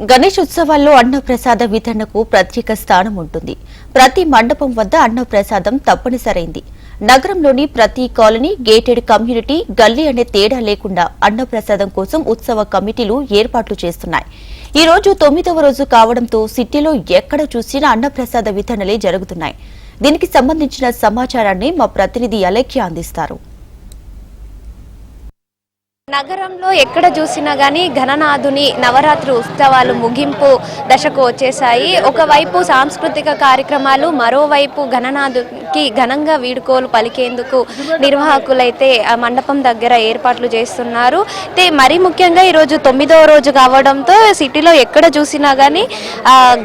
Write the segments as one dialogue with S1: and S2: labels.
S1: గణేష్ ఉత్సవాల్లో అన్నప్రసాద వితరణకు ప్రత్యేక స్థానం ఉంటుంది. ప్రతి మండపం వద్ద అన్నప్రసాదం తప్పనిసరైంది. నగరంలోని ప్రతి కాలనీ గేటెడ్ కమ్యూనిటీ గల్లీ అనే తేడా లేకుండా అన్నప్రసాదం కోసం ఉత్సవ కమిటీలు ఏర్పాట్లు చేస్తున్నాయి. ఈ రోజు తొమ్మిదవ రోజు కావడంతో సిటీలో ఎక్కడ చూసినా అన్నప్రసాద వితరణలే జరుగుతున్నాయి. దీనికి సంబంధించిన సమాచారాన్ని మా ప్రతినిధి అలెఖ్య అందిస్తారు.
S2: నగరంలో ఎక్కడ చూసినా గానీ ఘననాథుని నవరాత్రి ఉత్సవాలు ముగింపు దశకు వచ్చేసాయి ఒకవైపు సాంస్కృతిక కార్యక్రమాలు మరోవైపు ఘననాథుకి ఘనంగా వీడుకోలు పలికేందుకు నిర్వాహకులైతే మండపం దగ్గర ఏర్పాట్లు చేస్తున్నారు. అయితే మరీ ముఖ్యంగా ఈరోజు తొమ్మిదవ రోజు కావడంతో సిటీలో ఎక్కడ చూసినా గానీ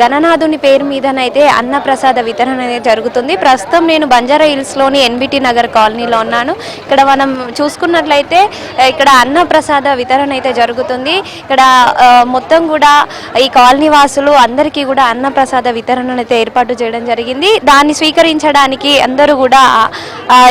S2: ఘననాథుని పేరు మీదనైతే అన్నప్రసాద వితరణ అనేది జరుగుతుంది. ప్రస్తుతం నేను బంజారా హిల్స్లోని ఎన్బిటి నగర్ కాలనీలో ఉన్నాను. ఇక్కడ మనం చూసుకున్నట్లయితే ఇక్కడ అన్న అన్నప్రసాద వితరణ అయితే జరుగుతుంది. ఇక్కడ మొత్తం కూడా ఈ కాలనీ వాసులు అందరికీ కూడా అన్నప్రసాద వితరణ అయితే ఏర్పాటు చేయడం జరిగింది. దాన్ని స్వీకరించడానికి అందరూ కూడా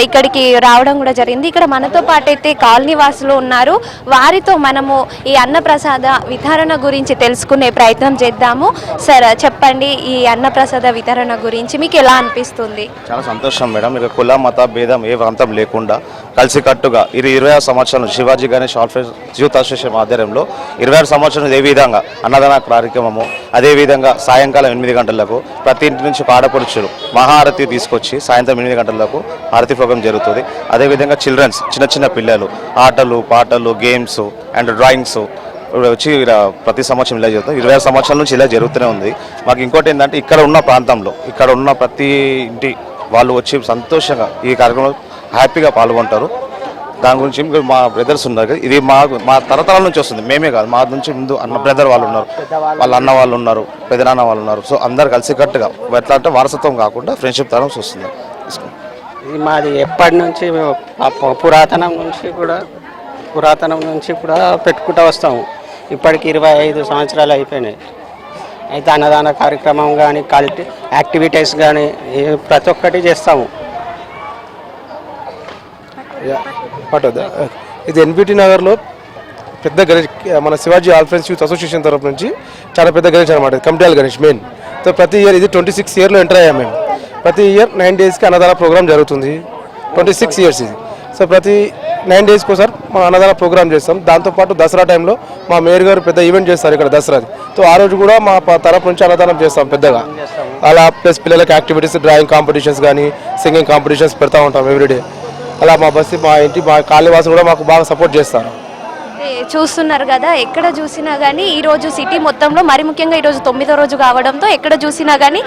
S2: ఇక్కడికి రావడం కూడా జరిగింది. ఇక్కడ మనతో పాటు అయితే కాలనీ వాసులు ఉన్నారు. వారితో మనము ఈ అన్నప్రసాద వితరణ గురించి తెలుసుకునే ప్రయత్నం చేద్దాము. సార్ చెప్పండి ఈ అన్నప్రసాద వితరణ గురించి మీకు ఎలా అనిపిస్తుంది?
S3: చాలా సంతోషం మేడం. ఇక కుల మత భేదం ఏ ప్రాంతం లేకుండా కలిసికట్టుగా ఇది ఇరవై ఆరు సంవత్సరాలు శివాజీ గణేష్ ఆల్ఫేస్ యూత్ అసోసియేషన్ ఆధ్వర్యంలో ఇరవై ఆరు సంవత్సరాలు ఏ విధంగా అన్నదాన కార్యక్రమము అదేవిధంగా సాయంకాలం ఎనిమిది గంటలకు ప్రతి ఇంటి నుంచి ఒక ఆడపడుచులు మహారతి తీసుకొచ్చి సాయంత్రం ఎనిమిది గంటలకు హారతి ప్రోగ్రాం జరుగుతుంది. అదేవిధంగా చిల్డ్రన్స్ చిన్న చిన్న పిల్లలు ఆటలు పాటలు గేమ్స్ అండ్ డ్రాయింగ్స్ వచ్చి ప్రతి సంవత్సరం ఇలా జరుగుతుంది. ఇరవై ఆరు సంవత్సరాల నుంచి ఇలా జరుగుతూనే ఉంది. మాకు ఇంకోటి ఏంటంటే ఇక్కడ ఉన్న ప్రాంతంలో ఇక్కడ ఉన్న ప్రతి ఇంటి వాళ్ళు వచ్చి సంతోషంగా ఈ కార్యక్రమంలో హ్యాపీగా పాల్గొంటారు. దాని గురించి ఇంకా మా బ్రదర్స్ ఉన్నారు కదా, ఇది మా మా తరతరాల నుంచి వస్తుంది మేమే కాదు మా నుంచి ముందు అన్న బ్రదర్ వాళ్ళు ఉన్నారు వాళ్ళ అన్న వాళ్ళు ఉన్నారు పెదనాన్న వాళ్ళు ఉన్నారు సో అందరు కలిసికట్టుగా ఎట్లా అంటే వారసత్వం కాకుండా ఫ్రెండ్షిప్ తరం వస్తుంది.
S4: ఇది మాది ఎప్పటి నుంచి మేము పురాతనం నుంచి కూడా పురాతనం నుంచి కూడా పెట్టుకుంటూ వస్తాము. ఇప్పటికి ఇరవై ఐదు సంవత్సరాలు అయిపోయినాయి. అయితే అన్నదాన కార్యక్రమం కానీ కల్టి యాక్టివిటీస్ కానీ ప్రతి ఒక్కటి చేస్తాము.
S5: పట్టద్దా? ఇది ఎన్బిటి నగర్లో పెద్ద గణేష్ మన శివాజీ ఆల్ఫ్రెన్స్ యూత్ అసోసియేషన్ తరపు నుంచి చాలా పెద్ద గణేష్ అనమాట కమిటాల్ గణేష్ మెయిన్ సో ప్రతి ఇయర్ ఇది ట్వంటీ సిక్స్ ఇయర్లో ఎంటర్ అయ్యాం మేము. ప్రతి ఇయర్ నైన్ డేస్కి అన్నదాన ప్రోగ్రామ్ జరుగుతుంది. ట్వంటీ సిక్స్ ఇయర్స్ ఇది. సో ప్రతి నైన్ డేస్కి ఒకసారి మా అన్నదాన ప్రోగ్రామ్ చేస్తాం. దాంతోపాటు దసరా టైంలో మా మేయర్ గారు పెద్ద ఈవెంట్ చేస్తారు ఇక్కడ దసరాది. సో ఆ రోజు కూడా మా ప- తరపు నుంచి అన్నదానం చేస్తాం పెద్దగా. అలా ప్లస్ పిల్లలకి యాక్టివిటీస్ డ్రాయింగ్ కాంపిటీషన్స్ కానీ సింగింగ్ కాంపిటీషన్స్ పెడతా ఉంటాం ఎవ్రీడే అలా మా బస్సు మా ఇంటి మా కాళీవాసులు కూడా మాకు బాగా సపోర్ట్ చేస్తారు.
S2: చూస్తున్నారు కదా ఎక్కడ చూసినా కానీ ఈ రోజు సిటీ మొత్తంలో మరి ముఖ్యంగా ఈరోజు తొమ్మిదో రోజు కావడంతో ఎక్కడ చూసినా కానీ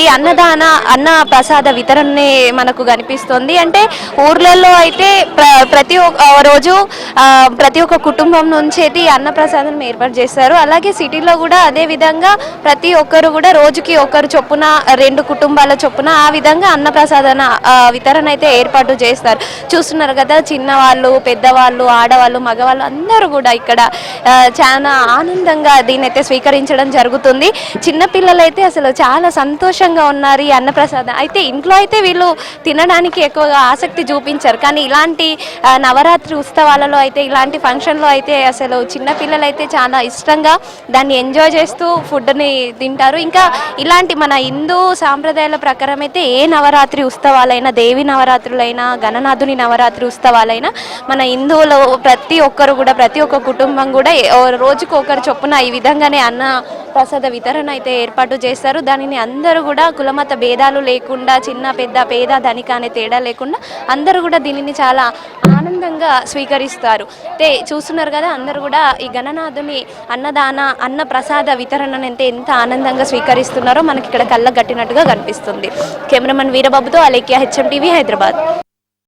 S2: ఈ అన్నదాన అన్న ప్రసాద వితరణనే మనకు కనిపిస్తుంది. అంటే ఊర్లలో అయితే ప్ర ప్రతి ఒక్క రోజు ప్రతి ఒక్క కుటుంబం నుంచి అయితే ఈ అన్న ప్రసాదం ఏర్పాటు చేస్తారు. అలాగే సిటీలో కూడా అదే విధంగా ప్రతి ఒక్కరు కూడా రోజుకి ఒకరు చొప్పున రెండు కుటుంబాల చొప్పున ఆ విధంగా అన్న ప్రసాదన వితరణ అయితే ఏర్పాటు చేస్తారు. చూస్తున్నారు కదా చిన్నవాళ్ళు పెద్దవాళ్ళు ఆడవాళ్ళు మగవాళ్ళు అందరూ కూడా ఇక్కడ చాలా ఆనందంగా దీన్ని అయితే స్వీకరించడం జరుగుతుంది. చిన్నపిల్లలైతే అసలు చాలా సంతోషంగా ఉన్నారు ఈ అన్నప్రసాదం. అయితే ఇంట్లో అయితే వీళ్ళు తినడానికి ఎక్కువగా ఆసక్తి చూపించారు. కానీ ఇలాంటి నవరాత్రి ఉత్సవాలలో అయితే ఇలాంటి ఫంక్షన్లో అయితే అసలు చిన్న పిల్లలు అయితే చాలా ఇష్టంగా దాన్ని ఎంజాయ్ చేస్తూ ఫుడ్ని తింటారు. ఇంకా ఇలాంటి మన హిందూ సాంప్రదాయాల ప్రకారం అయితే ఏ నవరాత్రి ఉత్సవాలైనా దేవి నవరాత్రులైనా గణనాథుని నవరాత్రి ఉత్సవాలైనా మన హిందువులు ప్రతి ఒక్కరు కూడా ప్రతి ఒక్క కుటుంబం కూడా రోజుకు ఒకరు చొప్పున ఈ విధంగానే అన్న ప్రసాద వితరణ అయితే ఏర్పాటు చేస్తారు. దానిని అందరూ కూడా కులమత భేదాలు లేకుండా చిన్న పెద్ద పేద ధనిక అనే తేడా లేకుండా అందరూ కూడా దీనిని చాలా ఆనందంగా స్వీకరిస్తారు. అయితే చూస్తున్నారు కదా అందరూ కూడా ఈ గణనాథుని అన్నదాన అన్న ప్రసాద వితరణను అంటే ఎంత ఆనందంగా స్వీకరిస్తున్నారో మనకి ఇక్కడ కళ్ళ కట్టినట్టుగా కనిపిస్తుంది. కెమెరామన్ వీరబాబుతో అలేఖ్య హెచ్ఎం టీవీ హైదరాబాద్.